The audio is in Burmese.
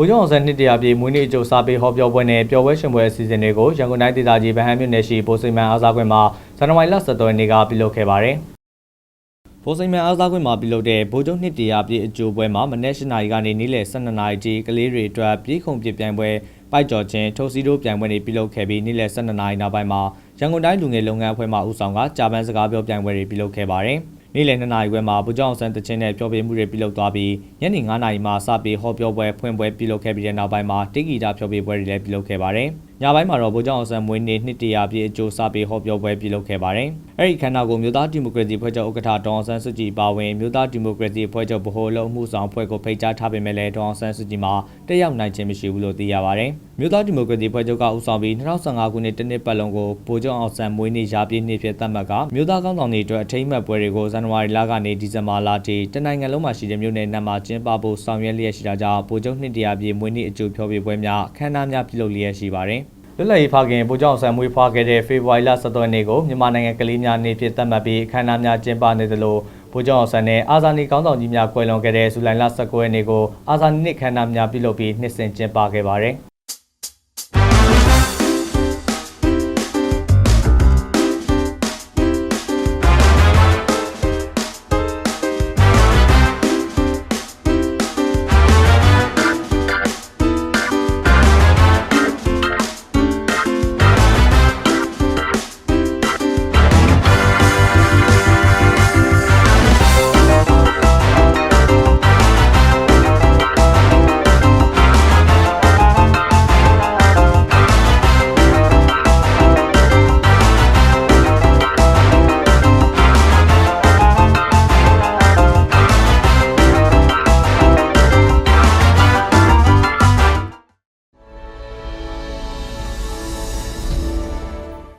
ဗိုလ်ချုပ်အောင်ဆန်းနှစ်တရာပြည့်မွေးနေ့အကျိုးစာပေဟောပြောပွဲနဲ့ပျော်ပွဲရှင်ပွဲအစီအစဉ်တွေကိုရန်ကုန်တိုင်းဒေသကြီးဗဟန်းမြို့နယ်ရှိဗိုလ်စိမ္မန်အားစားကွင်းမှာဇန်နဝါရီလ17ရက်နေ့ကပြုလုပ်ခဲ့ပါတယ်။ဗိုလ်စိမ္မန်အားစားကွင်းမှာပြုလုပ်တဲ့ဗိုလ်ချုပ်နှစ်တရာပြည့်အကျိုးပွဲမှာမနက်၈နာရီကနေနေ့လယ်12နာရီထိကလေးတွေအတွက်ပြည်ခုံပြပြိုင်ပွဲပိုက်ကြော်ခြင်းထုတ်စီတို့ပြိုင်ပွဲတွေပြုလုပ်ခဲ့ပြီးနေ့လယ်12နာရီနောက်ပိုင်းမှာရန်ကုန်တိုင်းလူငယ်လုပ်ငန်းအဖွဲ့မှဦးဆောင်ကကြာပန်းစကားပြောပြိုင်ပွဲတွေပြုလုပ်ခဲ့ပါတယ်။ နေ့လယ်2နာရီခွဲမှာဗိုလ်ချုပ်အောင်ဆန်းတချင်းနဲ့ပြောပြမှုတွေပြုလုပ်သွားပြီးညနေ9နာရီမှာစပြီးဟောပြောပွဲဖွင့်ပွဲပြုလုပ်ခဲ့ပြီးတဲ့နောက်ပိုင်းမှာတိဂီတာဖျော်ဖြေပွဲတွေလည်းပြုလုပ်ခဲ့ပါတယ်။ ညပိုင်းမှာတော့ဗိုလ်ချုပ်အောင်ဆန်းမွေးနေ့နှစ်တရာပြည့်အကျိုးစပြီးဟောပြောပွဲပြုလုပ်ခဲ့ပါတယ်။အဲဒီခမ်းနားကိုမြို့သားဒီမိုကရေစီဖွဲ့ချုပ်ဥက္ကဋ္ဌဒေါအောင်ဆန်းစုကြည်ပါဝင်မြို့သားဒီမိုကရေစီဖွဲ့ချုပ်ဗဟိုလုံမှုဆောင်ဖွဲ့ကိုဖိတ်ကြားထားပေမဲ့လည်းဒေါအောင်ဆန်းစုကြည်မှာတက်ရောက်နိုင်ခြင်းမရှိဘူးလို့သိရပါတယ်။မြို့သားဒီမိုကရေစီဖွဲ့ချုပ်ကဦးဆောင်ပြီး2015ခုနှစ်တနှစ်ပတ်လုံးကိုဗိုလ်ချုပ်အောင်ဆန်းမွေးနေ့ရာပြည့်နေ့ဖြစ်သတ်မှတ်ကမြို့သားကောင်းဆောင်တွေအတွက်အထိမ်းအမှတ်ပွဲတွေကိုဇန်နဝါရီလကနေဒီဇင်ဘာလထိတနိုင်ငံလုံးမှာရှိတဲ့မြို့နယ်နံမှာကျင်းပဖို့ဆောင်ရွက်လျက်ရှိတာကြောင့်ဗိုလ်ချုပ်နှစ်တရာပြည့်မွေးနေ့အကျိုးဖျော်ဖြေပွဲများအခမ်းအနားများပြုလုပ်လျက်ရှိပါတယ်။ လွတ်လပ်ရေးဖခင်ဗိုလ်ချုပ်အောင်ဆန်းမွေးဖွားခဲ့တဲ့ဖေဖော်ဝါရီလ17ရက်နေ့ကိုမြန်မာနိုင်ငံကလေးများနေ့ဖြစ်သတ်မှတ်ပြီးအခမ်းအနားများကျင်းပနေသလိုဗိုလ်ချုပ်အောင်ဆန်းနဲ့အာဇာနည်ကောင်းဆောင်ကြီးများကွယ်လွန်ခဲ့တဲ့ဇူလိုင်လ19ရက်နေ့ကိုအာဇာနည်နေ့ခမ်းနားများပြုလုပ်ပြီးနှစ်စဉ်ကျင်းပခဲ့ပါတယ်။